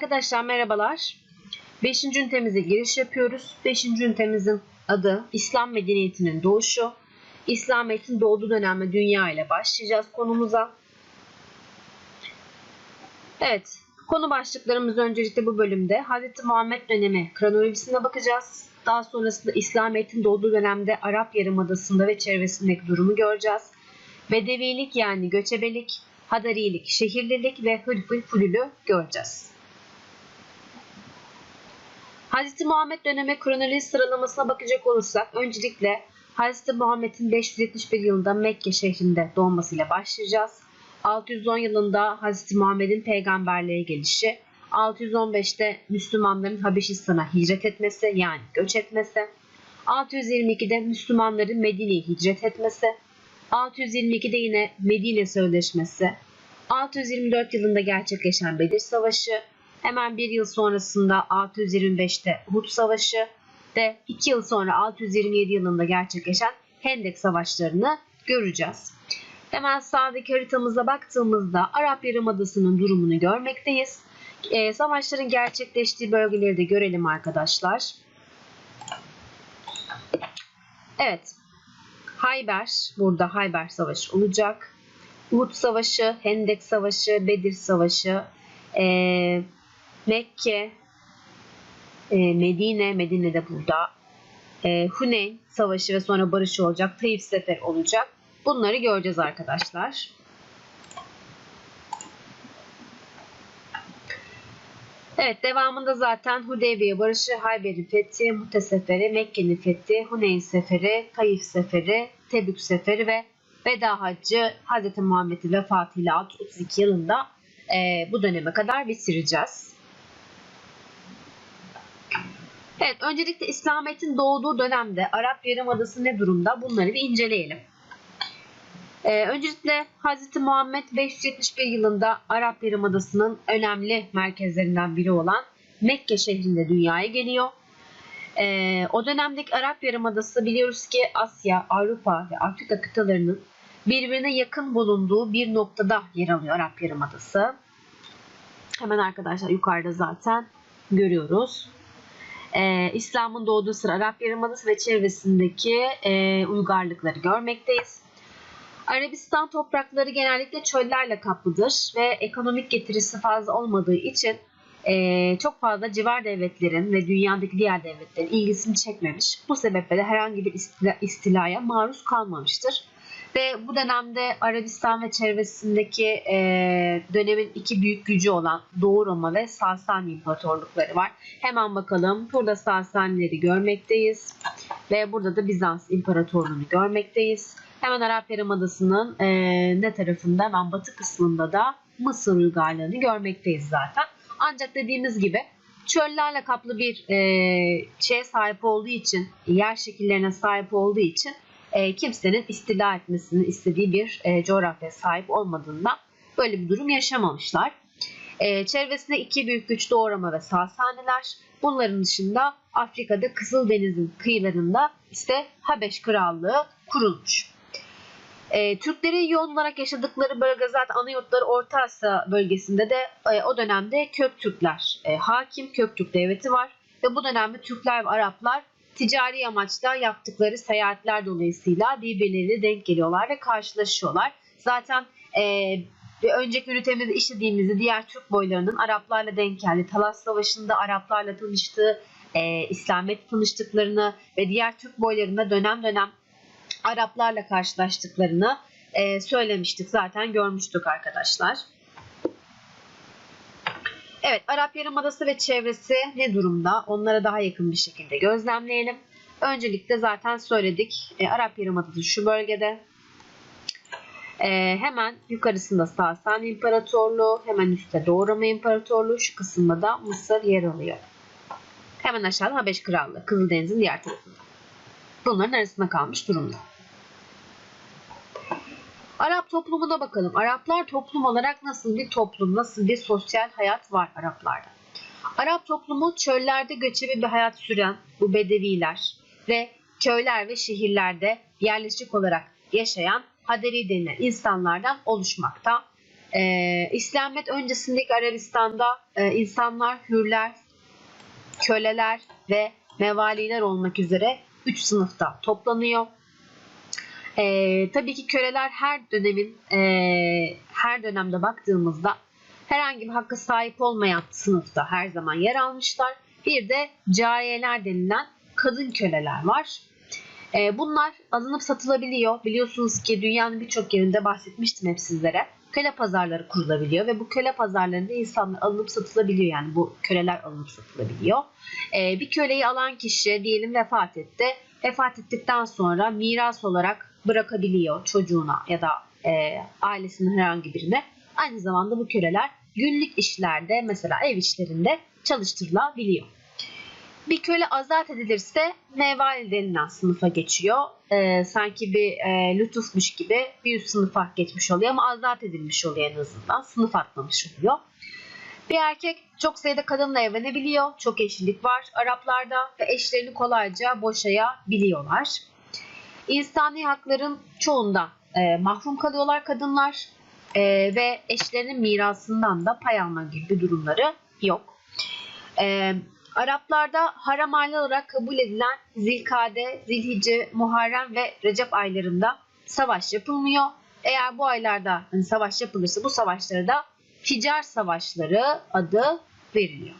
Arkadaşlar merhabalar. 5. ünitemize giriş yapıyoruz. 5. ünitemizin adı İslam medeniyetinin doğuşu. İslamiyet'in doğduğu dönemde dünya ile başlayacağız konumuza. Evet, konu başlıklarımız öncelikle bu bölümde Hz. Muhammed dönemi kronolojisine bakacağız. Daha sonrasında İslamiyet'in doğduğu dönemde Arap Yarımadası'nda ve çevresindeki durumu göreceğiz. Bedevilik yani göçebelik, Hadarilik, şehirlilik ve Hılfıl Fulülü göreceğiz. Hz. Muhammed dönemi kronoloji sıralamasına bakacak olursak öncelikle Hz. Muhammed'in 571 yılında Mekke şehrinde doğmasıyla başlayacağız. 610 yılında Hz. Muhammed'in peygamberliğe gelişi, 615'te Müslümanların Habeşistan'a hicret etmesi yani göç etmesi, 622'de Müslümanların Medine'ye hicret etmesi, 622'de yine Medine Sözleşmesi, 624 yılında gerçekleşen Bedir Savaşı, hemen bir yıl sonrasında 625'te Uhud Savaşı ve 2 yıl sonra 627 yılında gerçekleşen Hendek Savaşlarını göreceğiz. Hemen sağdaki haritamıza baktığımızda Arap Yarımadası'nın durumunu görmekteyiz. E, savaşların gerçekleştiği bölgeleri de görelim arkadaşlar. Evet, Hayber, burada Hayber Savaşı olacak. Uhud Savaşı, Hendek Savaşı, Bedir Savaşı, e, Mekke, e, Medine, Medine de burada. E, Huneyn Savaşı ve sonra barış olacak. Taif Sefer olacak. Bunları göreceğiz arkadaşlar. Evet devamında zaten Hudeybiye Barışı, Hayber'in fethi, Mute Seferi, Mekke'nin fethi, Huneyn Seferi, Taif Seferi, Tebük Seferi ve Veda Haccı Hz. Muhammed'in vefatıyla 632 yılında e, bu döneme kadar bitireceğiz. Evet, öncelikle İslamiyet'in doğduğu dönemde Arap Yarımadası ne durumda? Bunları bir inceleyelim. Ee, öncelikle Hz. Muhammed 571 yılında Arap Yarımadası'nın önemli merkezlerinden biri olan Mekke şehrinde dünyaya geliyor. Ee, o dönemdeki Arap Yarımadası biliyoruz ki Asya, Avrupa ve Afrika kıtalarının birbirine yakın bulunduğu bir noktada yer alıyor Arap Yarımadası. Hemen arkadaşlar yukarıda zaten görüyoruz. Ee, İslam'ın doğduğu sıra Arap Yarımadası ve çevresindeki e, uygarlıkları görmekteyiz. Arabistan toprakları genellikle çöllerle kaplıdır ve ekonomik getirisi fazla olmadığı için e, çok fazla civar devletlerin ve dünyadaki diğer devletlerin ilgisini çekmemiş. Bu sebeple de herhangi bir istila, istilaya maruz kalmamıştır. Ve bu dönemde Arabistan ve çevresindeki e, dönemin iki büyük gücü olan Doğu Roma ve Sasani İmparatorlukları var. Hemen bakalım. Burada Sasanileri görmekteyiz. Ve burada da Bizans İmparatorluğunu görmekteyiz. Hemen Arap Yarımadası'nın e, ne tarafında hemen batı kısmında da Mısır uygarlığını görmekteyiz zaten. Ancak dediğimiz gibi çöllerle kaplı bir e, şeye sahip olduğu için, yer şekillerine sahip olduğu için e, kimsenin istila etmesini istediği bir e, coğrafyaya sahip olmadığından böyle bir durum yaşamamışlar. E, çevresinde iki büyük güç Doğu Roma ve Sasaniler. Bunların dışında Afrika'da Kızıldeniz'in kıyılarında işte Habeş Krallığı kurulmuş. E, Türklerin yoğun olarak yaşadıkları bölge zaten ana yurtları Orta Asya bölgesinde de e, o dönemde Köktürkler e, hakim Köktürk devleti var ve bu dönemde Türkler ve Araplar ticari amaçla yaptıkları seyahatler dolayısıyla birbirleriyle denk geliyorlar ve karşılaşıyorlar. Zaten e, bir önceki ünitemizde işlediğimizde diğer Türk boylarının Araplarla denk geldi. Talas Savaşı'nda Araplarla tanıştığı, e, İslamiyet tanıştıklarını ve diğer Türk boylarında dönem dönem Araplarla karşılaştıklarını e, söylemiştik. Zaten görmüştük arkadaşlar. Evet Arap Yarımadası ve çevresi ne durumda? Onlara daha yakın bir şekilde gözlemleyelim. Öncelikle zaten söyledik. E, Arap Yarımadası şu bölgede. E, hemen yukarısında Sasani İmparatorluğu, hemen üstte Doğu Roma İmparatorluğu, şu kısımda da Mısır yer alıyor. Hemen aşağıda Habeş Krallığı, Kızıldeniz'in diğer tarafında. Bunların arasında kalmış durumda. Arap toplumuna bakalım. Araplar toplum olarak nasıl bir toplum, nasıl bir sosyal hayat var Araplarda? Arap toplumu çöllerde göçebe bir hayat süren bu bedeviler ve köyler ve şehirlerde yerleşik olarak yaşayan Haderi denilen insanlardan oluşmakta. e, İslamiyet öncesindeki Arabistan'da e, insanlar hürler, köleler ve mevaliler olmak üzere 3 sınıfta toplanıyor. E, tabii ki köleler her dönemin e, her dönemde baktığımızda herhangi bir hakkı sahip olmayan sınıfta her zaman yer almışlar. Bir de cariyeler denilen kadın köleler var. E, bunlar alınıp satılabiliyor. Biliyorsunuz ki dünyanın birçok yerinde bahsetmiştim hep sizlere. Köle pazarları kurulabiliyor ve bu köle pazarlarında insanlar alınıp satılabiliyor. Yani bu köleler alınıp satılabiliyor. E, bir köleyi alan kişi diyelim vefat etti. Vefat ettikten sonra miras olarak bırakabiliyor çocuğuna ya da e, ailesinin herhangi birine. Aynı zamanda bu köleler günlük işlerde mesela ev işlerinde çalıştırılabiliyor. Bir köle azat edilirse mevali denilen sınıfa geçiyor. Ee, sanki bir e, lütufmuş gibi bir üst sınıfa geçmiş oluyor ama azat edilmiş oluyor en azından. Sınıf atlamış oluyor. Bir erkek çok sayıda kadınla evlenebiliyor. Çok eşlilik var Araplarda ve eşlerini kolayca boşayabiliyorlar. İnsani hakların çoğunda e, mahrum kalıyorlar kadınlar e, ve eşlerinin mirasından da pay alma gibi durumları yok. E, Araplarda haram aylar olarak kabul edilen Zilkade, Zilhice, Muharrem ve Recep aylarında savaş yapılmıyor. Eğer bu aylarda hani savaş yapılırsa bu savaşlara da Ficar Savaşları adı veriliyor.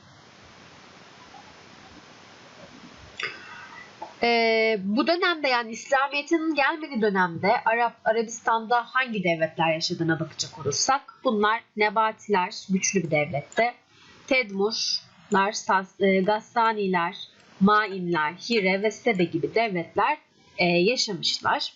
Ee, bu dönemde yani İslamiyet'in gelmediği dönemde Arap Arabistan'da hangi devletler yaşadığına bakacak olursak bunlar Nebatiler güçlü bir devlette. Tedmurlar, e, Gassaniler, Mainler, Hire ve Sebe gibi devletler e, yaşamışlar.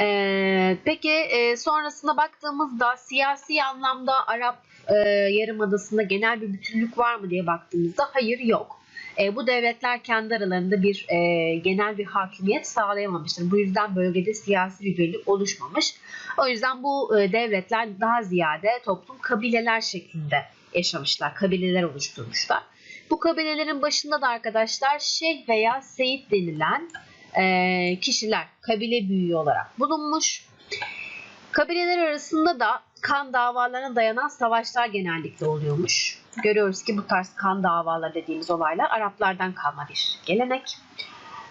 E, peki e, sonrasında baktığımızda siyasi anlamda Arap e, Yarımadası'nda genel bir bütünlük var mı diye baktığımızda hayır yok. E, bu devletler kendi aralarında bir e, genel bir hakimiyet sağlayamamıştır. Bu yüzden bölgede siyasi bir birlik oluşmamış. O yüzden bu e, devletler daha ziyade toplum kabileler şeklinde yaşamışlar. Kabileler oluşturmuşlar. Bu kabilelerin başında da arkadaşlar şeyh veya seyit denilen e, kişiler kabile büyüğü olarak bulunmuş. Kabileler arasında da kan davalarına dayanan savaşlar genellikle oluyormuş. Görüyoruz ki bu tarz kan davaları dediğimiz olaylar Araplardan kalma bir gelenek.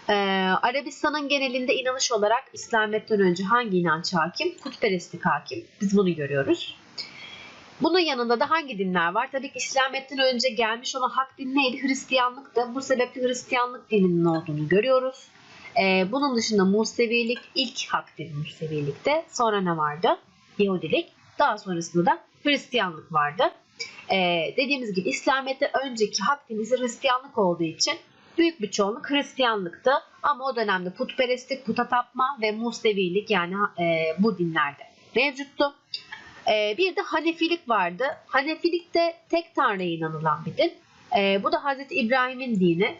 Ee, Arabistan'ın genelinde inanış olarak İslamiyet'ten önce hangi inanç hakim? Putperestlik hakim. Biz bunu görüyoruz. Bunun yanında da hangi dinler var? Tabii ki İslamiyet'ten önce gelmiş olan hak din neydi? Hristiyanlıktı. Bu sebeple Hristiyanlık dininin olduğunu görüyoruz. Ee, bunun dışında Musevilik ilk hak din Musevilikte. Sonra ne vardı? Yahudilik. Daha sonrasında da Hristiyanlık vardı. Ee, dediğimiz gibi İslamiyet'te önceki hak dini Hristiyanlık olduğu için büyük bir çoğunluk Hristiyanlıktı. Ama o dönemde putperestlik, puta tapma ve Musevilik yani e, bu dinlerde mevcuttu. E, bir de Hanefilik vardı. Hanefilik de tek tanrıya inanılan bir din. E, bu da Hazreti İbrahim'in dini.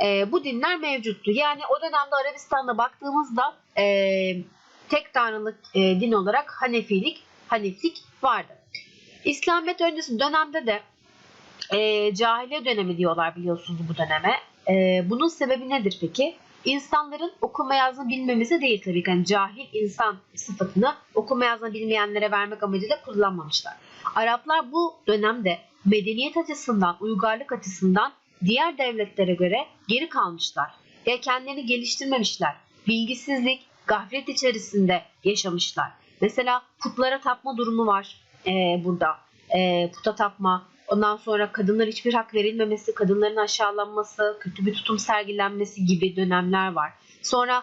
E, bu dinler mevcuttu. Yani o dönemde Arabistan'da baktığımızda e, tek tanrılık e, din olarak Hanefilik, Haniflik vardı. İslamiyet öncesi dönemde de e, cahiliye dönemi diyorlar biliyorsunuz bu döneme. E, bunun sebebi nedir peki? İnsanların okuma yazma bilmemesi değil tabii ki. Yani cahil insan sıfatını okuma yazma bilmeyenlere vermek amacıyla kullanmamışlar. Araplar bu dönemde medeniyet açısından, uygarlık açısından diğer devletlere göre geri kalmışlar. Ya kendilerini geliştirmemişler. Bilgisizlik, gaflet içerisinde yaşamışlar. Mesela putlara tapma durumu var e, burada. E, puta tapma, ondan sonra kadınlar hiçbir hak verilmemesi, kadınların aşağılanması, kötü bir tutum sergilenmesi gibi dönemler var. Sonra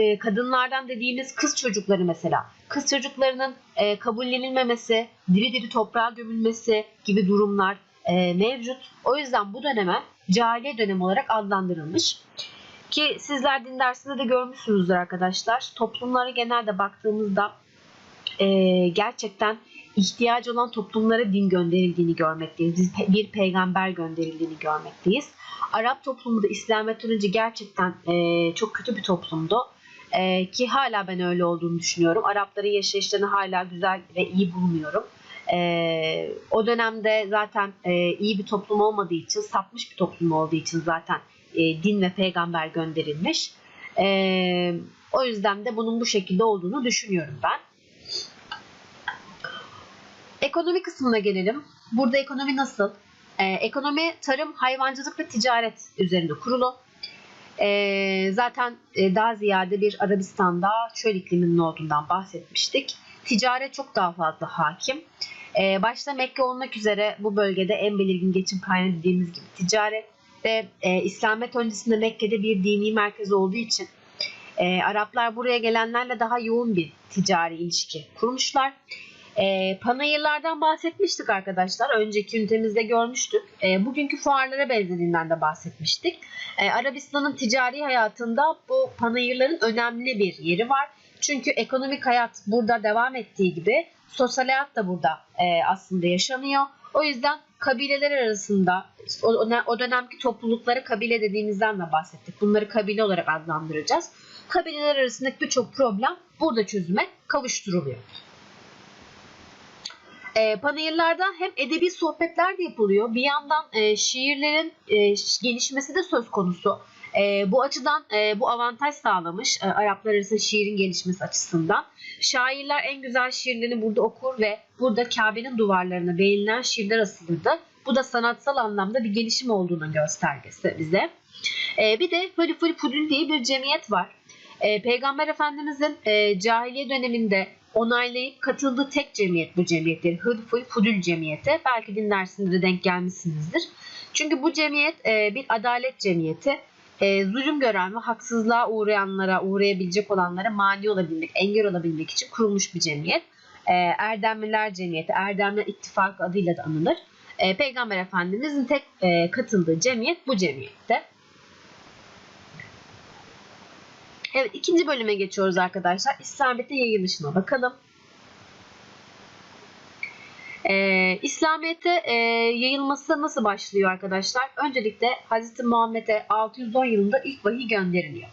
e, kadınlardan dediğimiz kız çocukları mesela. Kız çocuklarının e, kabullenilmemesi, diri diri toprağa gömülmesi gibi durumlar e, mevcut. O yüzden bu döneme cahiliye dönemi olarak adlandırılmış. Ki sizler din dersinde de görmüşsünüzdür arkadaşlar. Toplumlara genelde baktığımızda e, gerçekten ihtiyacı olan toplumlara din gönderildiğini görmekteyiz. Bir peygamber gönderildiğini görmekteyiz. Arap toplumu da İslamiyet'ten önce gerçekten e, çok kötü bir toplumdu. E, ki hala ben öyle olduğunu düşünüyorum. Arapların yaşayışlarını hala güzel ve iyi bulmuyorum. E, o dönemde zaten e, iyi bir toplum olmadığı için, sapmış bir toplum olduğu için zaten e, din ve peygamber gönderilmiş. E, o yüzden de bunun bu şekilde olduğunu düşünüyorum ben. Ekonomi kısmına gelelim. Burada ekonomi nasıl? Ee, ekonomi tarım, hayvancılık ve ticaret üzerinde kurulu. Ee, zaten e, daha ziyade bir Arabistan'da çöl ikliminin olduğundan bahsetmiştik. Ticaret çok daha fazla hakim. Ee, başta Mekke olmak üzere bu bölgede en belirgin geçim kaynağı dediğimiz gibi ticaret ve e, İslamiyet öncesinde Mekke'de bir dini merkez olduğu için e, Araplar buraya gelenlerle daha yoğun bir ticari ilişki kurmuşlar. E, panayırlardan bahsetmiştik arkadaşlar. Önceki ünitemizde görmüştük. E, bugünkü fuarlara benzediğinden de bahsetmiştik. E, Arabistan'ın ticari hayatında bu panayırların önemli bir yeri var. Çünkü ekonomik hayat burada devam ettiği gibi sosyal hayat da burada e, aslında yaşanıyor. O yüzden kabileler arasında o, dönemki toplulukları kabile dediğimizden de bahsettik. Bunları kabile olarak adlandıracağız. Kabileler arasındaki birçok problem burada çözüme kavuşturuluyor. E, panayırlarda hem edebi sohbetler de yapılıyor. Bir yandan e, şiirlerin e, gelişmesi de söz konusu. E, bu açıdan e, bu avantaj sağlamış e, Araplar arasında şiirin gelişmesi açısından. Şairler en güzel şiirlerini burada okur ve burada Kabe'nin duvarlarına beğenilen şiirler asılırdı. Bu da sanatsal anlamda bir gelişim olduğunun göstergesi bize. E, bir de Hölifül Fudül diye bir cemiyet var. E, Peygamber Efendimizin e, cahiliye döneminde onaylayıp katıldığı tek cemiyet bu cemiyettir. Hılful Fudül Cemiyeti. Belki din dersinde de denk gelmişsinizdir. Çünkü bu cemiyet e, bir adalet cemiyeti. E, zulüm gören ve haksızlığa uğrayanlara, uğrayabilecek olanlara mani olabilmek, engel olabilmek için kurulmuş bir cemiyet. E, Erdemliler Cemiyeti, Erdemler İttifakı adıyla da anılır. E, Peygamber Efendimizin tek e, katıldığı cemiyet bu cemiyette. Evet ikinci bölüme geçiyoruz arkadaşlar. İslamiyet'in yayılışına bakalım. Ee, İslamiyet'e e, yayılması nasıl başlıyor arkadaşlar? Öncelikle Hz. Muhammed'e 610 yılında ilk vahiy gönderiliyor.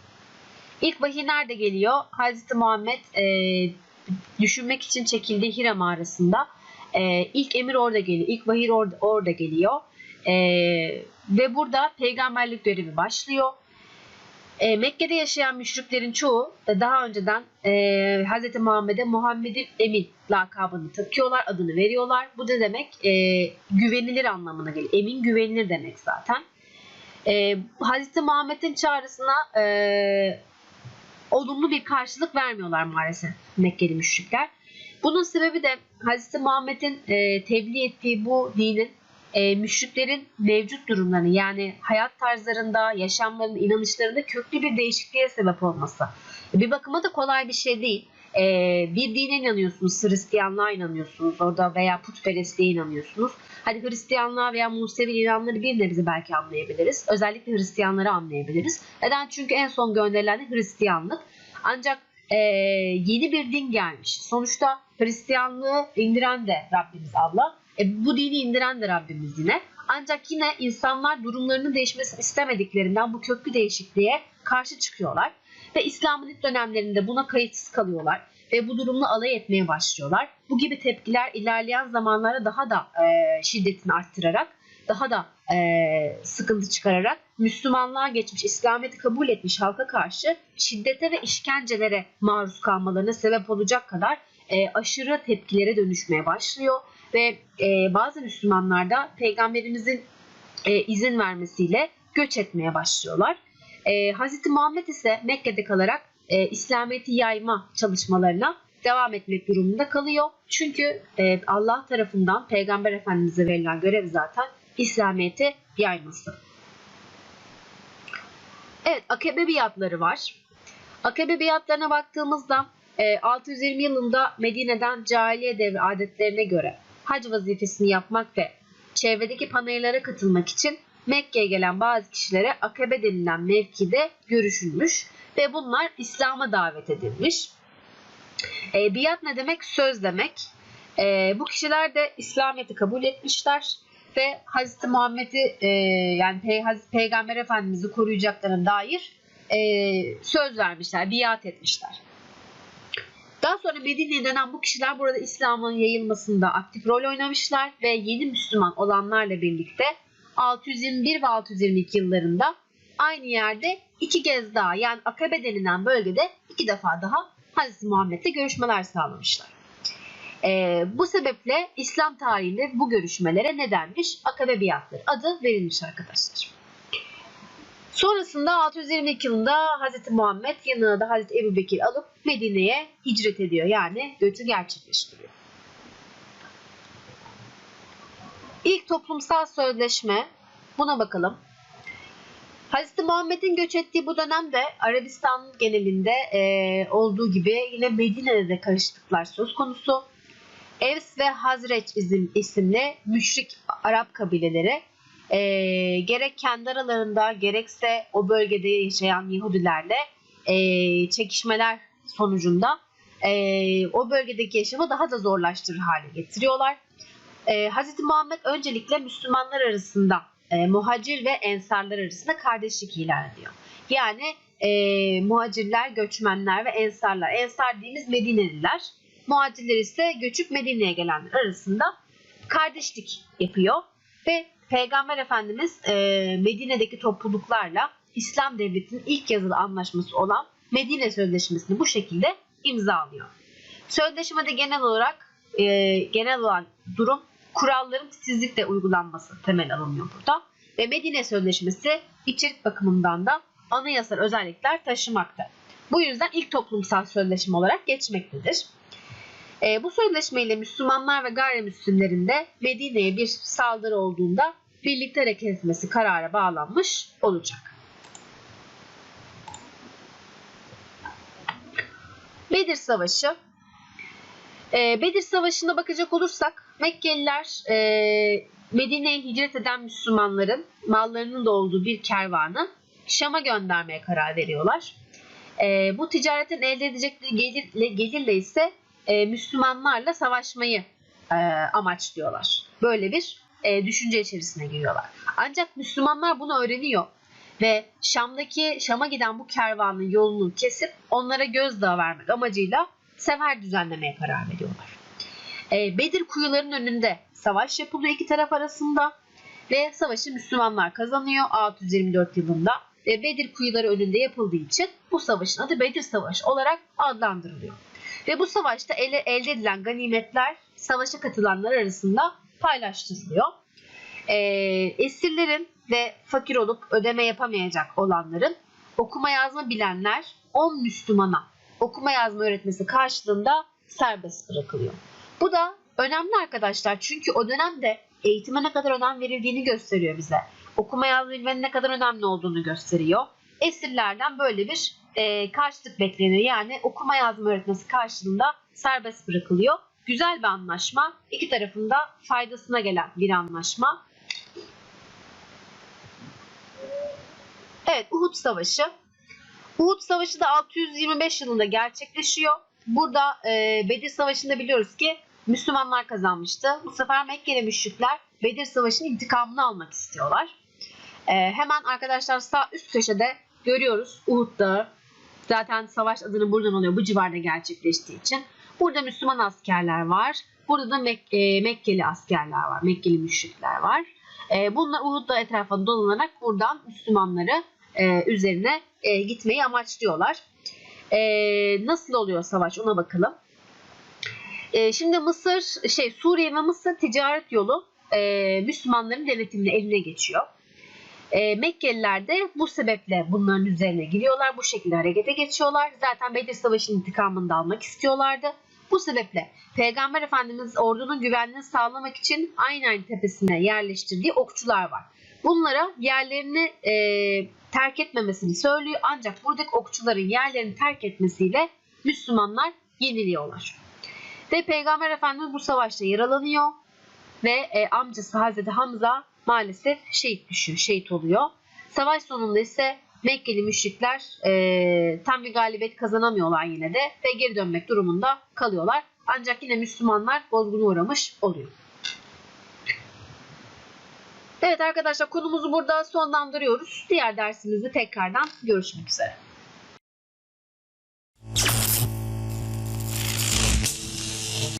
İlk vahiy nerede geliyor? Hz. Muhammed e, düşünmek için çekildiği Hira mağarasında. E, ilk emir orada geliyor. İlk vahiy orada, orada geliyor. E, ve burada peygamberlik görevi başlıyor. E, Mekke'de yaşayan müşriklerin çoğu e, daha önceden e, Hz. Muhammed'e Muhammed'in Emin lakabını takıyorlar, adını veriyorlar. Bu da demek e, güvenilir anlamına geliyor. Emin güvenilir demek zaten. E, Hz. Muhammed'in çağrısına e, olumlu bir karşılık vermiyorlar maalesef Mekkeli müşrikler. Bunun sebebi de Hz. Muhammed'in e, tebliğ ettiği bu dinin e, müşriklerin mevcut durumlarını yani hayat tarzlarında, yaşamlarında, inanışlarında köklü bir değişikliğe sebep olması. Bir bakıma da kolay bir şey değil. E, bir dine inanıyorsunuz, Hristiyanlığa inanıyorsunuz orada veya putperestliğe inanıyorsunuz. Hadi Hristiyanlığa veya Musevi inanları bir nebze belki anlayabiliriz. Özellikle Hristiyanları anlayabiliriz. Neden? Çünkü en son gönderilen de Hristiyanlık. Ancak e, yeni bir din gelmiş. Sonuçta Hristiyanlığı indiren de Rabbimiz Allah. E, bu dini indiren de Rabbimiz yine. Ancak yine insanlar durumlarının değişmesini istemediklerinden bu köklü değişikliğe karşı çıkıyorlar. Ve İslam'ın ilk dönemlerinde buna kayıtsız kalıyorlar. Ve bu durumla alay etmeye başlıyorlar. Bu gibi tepkiler ilerleyen zamanlarda daha da e, şiddetini arttırarak, daha da e, sıkıntı çıkararak Müslümanlığa geçmiş, İslamiyet'i kabul etmiş halka karşı şiddete ve işkencelere maruz kalmalarına sebep olacak kadar e, aşırı tepkilere dönüşmeye başlıyor ve e, bazı Müslümanlar da peygamberimizin e, izin vermesiyle göç etmeye başlıyorlar. E, Hz. Muhammed ise Mekke'de kalarak e, İslamiyet'i yayma çalışmalarına devam etmek durumunda kalıyor. Çünkü e, Allah tarafından Peygamber Efendimiz'e verilen görev zaten İslamiyet'i yayması. Evet, Akabe biatları var. Akabe biatlarına baktığımızda 620 yılında Medine'den cahiliye devri adetlerine göre hac vazifesini yapmak ve çevredeki panayırlara katılmak için Mekke'ye gelen bazı kişilere akabe denilen mevkide görüşülmüş ve bunlar İslam'a davet edilmiş. E, biat ne demek? Söz demek. E, bu kişiler de İslamiyet'i kabul etmişler ve Hazreti Muhammed'i e, yani Pey Peygamber Efendimiz'i koruyacaklarına dair e, söz vermişler, biat etmişler. Daha sonra Medine'ye dönen bu kişiler burada İslam'ın yayılmasında aktif rol oynamışlar ve yeni Müslüman olanlarla birlikte 621 ve 622 yıllarında aynı yerde iki kez daha yani Akabe denilen bölgede iki defa daha Hz. Muhammed'le görüşmeler sağlamışlar. E, bu sebeple İslam tarihinde bu görüşmelere ne denmiş? Akabe biatları adı verilmiş arkadaşlar. Sonrasında 622 yılında Hz. Muhammed yanına da Hz. Ebu Bekir alıp Medine'ye hicret ediyor. Yani göçü gerçekleştiriyor. İlk toplumsal sözleşme buna bakalım. Hz. Muhammed'in göç ettiği bu dönemde Arabistan genelinde e, olduğu gibi yine Medine'de de karışıklıklar söz konusu. Evs ve Hazreç isim, isimli müşrik Arap kabileleri e, gerek kendi aralarında gerekse o bölgede yaşayan Yahudilerle e, çekişmeler sonucunda e, o bölgedeki yaşamı daha da zorlaştırır hale getiriyorlar. E, Hz. Muhammed öncelikle Müslümanlar arasında e, muhacir ve ensarlar arasında kardeşlik ilan ediyor. Yani e, muhacirler, göçmenler ve ensarlar. Ensar dediğimiz Medineliler. Muhacirler ise göçüp Medine'ye gelenler arasında kardeşlik yapıyor. Ve Peygamber Efendimiz e, Medine'deki topluluklarla İslam Devleti'nin ilk yazılı anlaşması olan Medine Sözleşmesi'ni bu şekilde imzalıyor. Sözleşmede genel olarak e, genel olan durum kuralların titizlikle uygulanması temel alınıyor burada. Ve Medine Sözleşmesi içerik bakımından da anayasal özellikler taşımakta. Bu yüzden ilk toplumsal sözleşme olarak geçmektedir. E, bu sözleşmeyle Müslümanlar ve gayrimüslimlerin de Medine'ye bir saldırı olduğunda birlikte hareket etmesi karara bağlanmış olacak. Bedir Savaşı e, Bedir Savaşı'na bakacak olursak Mekkeliler e, Medine'ye hicret eden Müslümanların mallarının da olduğu bir kervanı Şam'a göndermeye karar veriyorlar. E, bu ticaretin elde edecekleri gelirle, gelirle ise e, Müslümanlarla savaşmayı e, amaçlıyorlar. Böyle bir e, düşünce içerisine giriyorlar. Ancak Müslümanlar bunu öğreniyor ve Şam'daki Şam'a giden bu kervanın yolunu kesip onlara gözdağı vermek amacıyla sefer düzenlemeye karar veriyorlar. E, Bedir kuyularının önünde savaş yapılıyor iki taraf arasında ve savaşı Müslümanlar kazanıyor 624 yılında. Bedir kuyuları önünde yapıldığı için bu savaşın adı Bedir Savaşı olarak adlandırılıyor. Ve bu savaşta ele, elde edilen ganimetler savaşa katılanlar arasında paylaştırılıyor. E, esirlerin ve fakir olup ödeme yapamayacak olanların okuma yazma bilenler 10 Müslümana okuma yazma öğretmesi karşılığında serbest bırakılıyor. Bu da önemli arkadaşlar çünkü o dönemde eğitime ne kadar önem verildiğini gösteriyor bize. Okuma yazma bilmenin ne kadar önemli olduğunu gösteriyor. Esirlerden böyle bir e, karşılık bekleniyor. Yani okuma yazma öğretmesi karşılığında serbest bırakılıyor. Güzel bir anlaşma. İki tarafında faydasına gelen bir anlaşma. Evet Uhud Savaşı. Uhud Savaşı da 625 yılında gerçekleşiyor. Burada e, Bedir Savaşı'nda biliyoruz ki Müslümanlar kazanmıştı. Bu sefer Mekkeli müşrikler Bedir Savaşı'nın intikamını almak istiyorlar. E, hemen arkadaşlar sağ üst köşede görüyoruz Uhud Dağı. Zaten savaş adını buradan alıyor bu civarda gerçekleştiği için. Burada Müslüman askerler var. Burada da Mek e, Mekkeli askerler var. Mekkeli müşrikler var. E, bunlar Uhud Dağı dolanarak buradan Müslümanları e, üzerine e, gitmeyi amaçlıyorlar. E, nasıl oluyor savaş ona bakalım. E, şimdi Mısır, şey Suriye ve Mısır ticaret yolu e, Müslümanların denetimine eline geçiyor. E, Mekkeliler de bu sebeple bunların üzerine giriyorlar. Bu şekilde harekete geçiyorlar. Zaten Bedir Savaşı'nın intikamını da almak istiyorlardı. Bu sebeple Peygamber Efendimiz ordunun güvenliğini sağlamak için Aynen tepesine yerleştirdiği okçular var. Bunlara yerlerini e, terk etmemesini söylüyor. Ancak buradaki okçuların yerlerini terk etmesiyle Müslümanlar yeniliyorlar. Ve Peygamber Efendimiz bu savaşta yaralanıyor ve e, amcası Hazreti Hamza maalesef şehit düşüyor, şehit oluyor. Savaş sonunda ise Mekkeli müşrikler e, tam bir galibiyet kazanamıyorlar yine de ve geri dönmek durumunda kalıyorlar. Ancak yine Müslümanlar bozguna uğramış oluyor. Evet arkadaşlar konumuzu burada sonlandırıyoruz. Diğer dersimizde tekrardan görüşmek üzere.